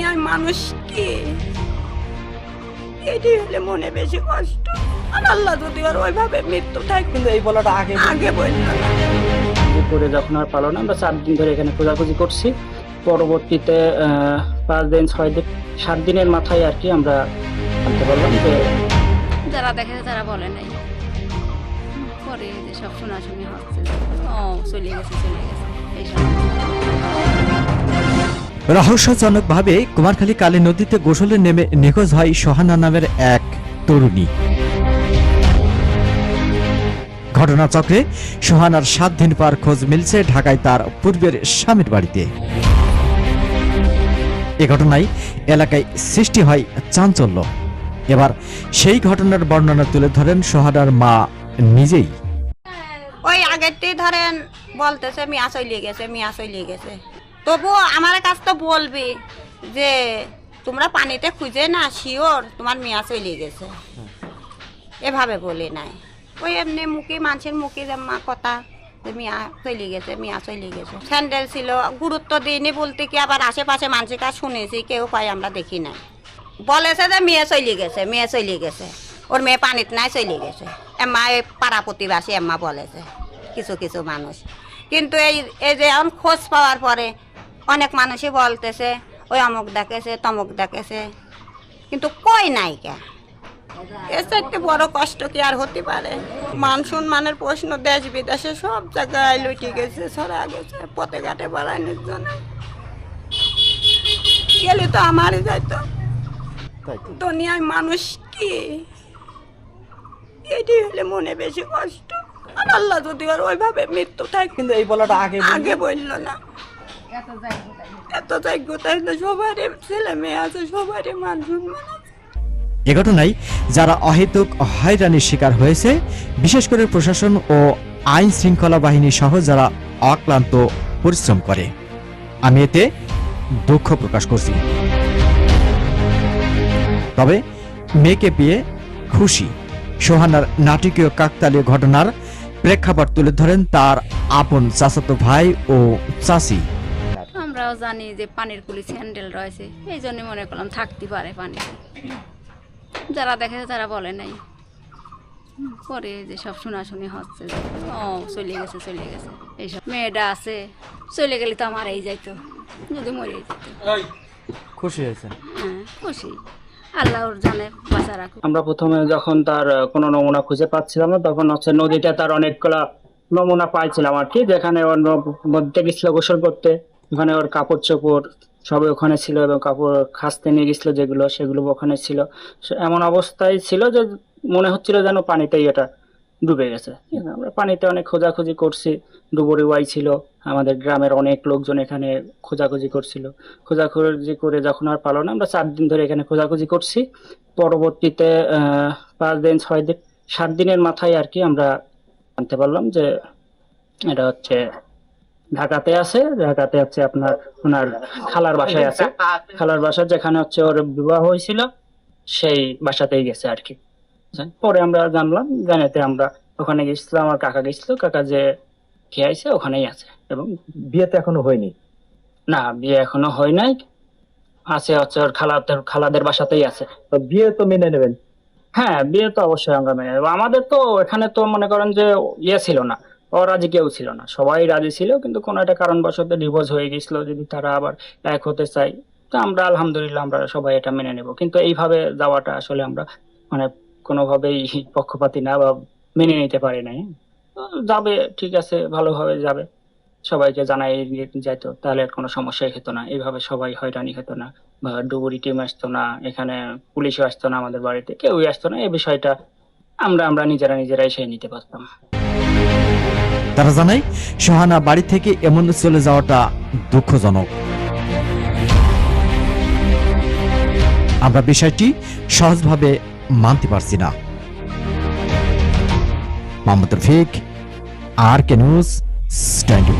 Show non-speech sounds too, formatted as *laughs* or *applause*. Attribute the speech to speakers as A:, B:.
A: দুনিয়ার মানুষ কি? এটি হলে মনে বেশি কষ্ট। আর আল্লাহ যদি ওর ওইভাবে মৃত্যু থাকে
B: কিন্তু এই বলাটা আগে
A: আগে বলল না
C: দুপুরে যখন আর পালো না আমরা চার দিন ধরে এখানে খোঁজাখুঁজি করছি। পরবর্তীতে পাঁচ দিন ছয় দিন সাত দিনের মাথায় আর কি আমরা জানতে পারলাম যে
D: যারা দেখেছে তারা বলে নাই। পরে যে সব শোনাশুনি হচ্ছে ও চলে গেছে চলে গেছে। এইসব
E: রহস্যজনকভাবে কুমারখালী কালী নদীতে গোসলে নেমে নিখোঁজ হয় সোহানা নামের এক তরুণী। ঘটনাচক্রে সোহানার সাত দিন পর খোঁজ মিলছে ঢাকায় তার পূর্বের স্বামীর বাড়িতে। এ ঘটনায় এলাকায় সৃষ্টি হয় চাঞ্চল্য। এবার সেই ঘটনার বর্ণনা তুলে ধরেন সোহানার মা নিজেই।
A: ওই আগেরটি ধরেন বলতেছে, মিয়া চলিয়ে গেছে, মিয়া চলিয়ে গেছে। তবুও আমার কাছ তো বলবি যে তোমরা পানিতে খুঁজে না শিওর তোমার মিয়া চলিয়ে গেছে। এভাবে বলে নাই। ওই এমনি মুখে, মানুষের মুখে মা কথা যে মিয়া চলে গেছে, মিয়া চলে গেছে। স্যান্ডেল ছিল, গুরুত্ব দিইনি বলতে কি আবার আশেপাশে মানুষের কাছে শুনেছি, কেউ পাই আমরা দেখি নাই। বলেছে যে মেয়ে চলে গেছে, মেয়ে চলে গেছে। ওর মেয়ে পানিত নাই, চলে গেছে। এম্মা, এই পাড়া প্রতিবাসী এম্মা বলেছে, কিছু কিছু মানুষ। কিন্তু এই এই যে এখন খোঁজ পাওয়ার পরে অনেক মানুষই বলতেছে ওই অমুক দেখেছে তমুক দেখেছে। কিন্তু কই নাই কে? এর চাইতে বড় কষ্ট কি আর হতে পারে? মান সম্মানের প্রশ্ন দেশ বিদেশে সব জায়গায় লুটে গেছে ছড়া গেছে পথে ঘাটে বাড়ানোর জন্য গেলে তো আমারই যাইতো দুনিয়ায় মানুষ কি? এটি হলে মনে বেশি কষ্ট। আর আল্লাহ যদি ওর ওইভাবে মৃত্যু থাকে
B: কিন্তু এই বলাটা আগে
A: আগে বলল না। এত যোগ্যতা তো সবারই ছেলে মেয়ে আছে সবারই মান সম্মান
E: এ ঘটনায় যারা অহেতুক হয়রানির শিকার হয়েছে বিশেষ করে প্রশাসন ও আইন শৃঙ্খলা বাহিনী সহ যারা অক্লান্ত পরিশ্রম করে। আমি এতে দুঃখ প্রকাশ করছি। তবে মেয়েকে পেয়ে খুশি। সোহানার নাটকীয় কাকতালীয় ঘটনার প্রেক্ষাপট তুলে ধরেন তার আপন চাচাতো ভাই ও চাচি।
D: আমরাও জানি যে পানির কুলি স্যান্ডেল রয়েছে এই জন্য মনে করলাম থাকতে পারে পানিতে যারা দেখেছে তারা বলে নাই। পরে যে সব শোনাশুনি হচ্ছে ও চলে গেছে চলে গেছে। এইসব মেয়েটা আছে চলে গেলে তো আমার এই যাইতো যদি মরে যেত।
B: খুশি হয়েছে?
D: হ্যাঁ খুশি। আল্লাহ ওর জানে বাঁচা
C: আমরা প্রথমে যখন তার কোনো নমুনা খুঁজে পাচ্ছিলাম না তখন হচ্ছে নদীতে তার অনেকগুলা নমুনা পাইছিলাম আর কি যেখানে ন- মধ্যে গেছিল গোসল করতে। ওখানে ওর কাপড় চোপড় সবই ওখানে ছিল এবং কাপড় খাসতে নিয়ে গেছিল যেগুলো, সেগুলো ওখানে ছিল। এমন অবস্থায় ছিল যে মনে হচ্ছিল যেন পানিতেই এটা ডুবে গেছে। আমরা পানিতে অনেক খোঁজাখুঁজি করছি, ডুবুরি ওয়াই ছিল, আমাদের গ্রামের অনেক লোকজন এখানে খোঁজাখুঁজি করছিল। খোঁজাখুঁজি করে যখন আর পালো না, আমরা চার দিন ধরে এখানে খোঁজাখুঁজি করছি। পরবর্তীতে পাঁচ দিন, ছয় দিন, সাত দিনের মাথায় আর কি আমরা জানতে পারলাম যে এটা হচ্ছে ঢাকাতে আছে ঢাকাতে হচ্ছে আপনার ওনার খালার বাসায় আছে। খালার বাসা যেখানে হচ্ছে ওর বিবাহ হয়েছিল সেই বাসাতেই গেছে আর কি। পরে আমরা জানলাম জানাতে আমরা ওখানে গেছিলাম আমার কাকা গেছিল কাকা যে খেয়েছে ওখানেই আছে এবং
B: বিয়ে তো এখনও হয়নি?
C: না বিয়ে এখনও হয় নাই। আছে হচ্ছে ওর খালাদের খালাদের বাসাতেই আছে।
B: তো বিয়ে তো মেনে নেবেন?
C: হ্যাঁ বিয়ে তো অবশ্যই আমরা মেনে নেব। আমাদের তো এখানে তো মনে করেন যে ইয়ে ছিল না। অরাজি কেউ ছিল না। সবাই রাজি ছিল, কিন্তু কোনো একটা কারণবশত ডিভোর্স হয়ে গেছিল, যদি তারা আবার এক হতে চাই তো আমরা আলহামদুলিল্লাহ আমরা সবাই এটা মেনে নেব। কিন্তু এইভাবে যাওয়াটা আসলে আমরা মানে কোনোভাবেই *laughs* পক্ষপাতি না বা মেনে নিতে পারি নাই। যাবে, ঠিক আছে, ভালোভাবে যাবে। সবাইকে জানাই যাইতো তাহলে আর কোনো সমস্যাই হতো না। এইভাবে সবাই হয়রানি হতো না বা ডুবুরি টিম আসতো না, এখানে পুলিশও আসতো না আমাদের বাড়িতে, কেউই আসতো না। এই বিষয়টা আমরা আমরা নিজেরা নিজেরাই সেই নিতে পারতাম।
E: তারা জানায় সোহানা বাড়ি থেকে এমন চলে যাওয়াটা দুঃখজনক। আমরা বিষয়টি সহজভাবে মানতে পারছি না। Mohammad Rafiq, R K news, twenty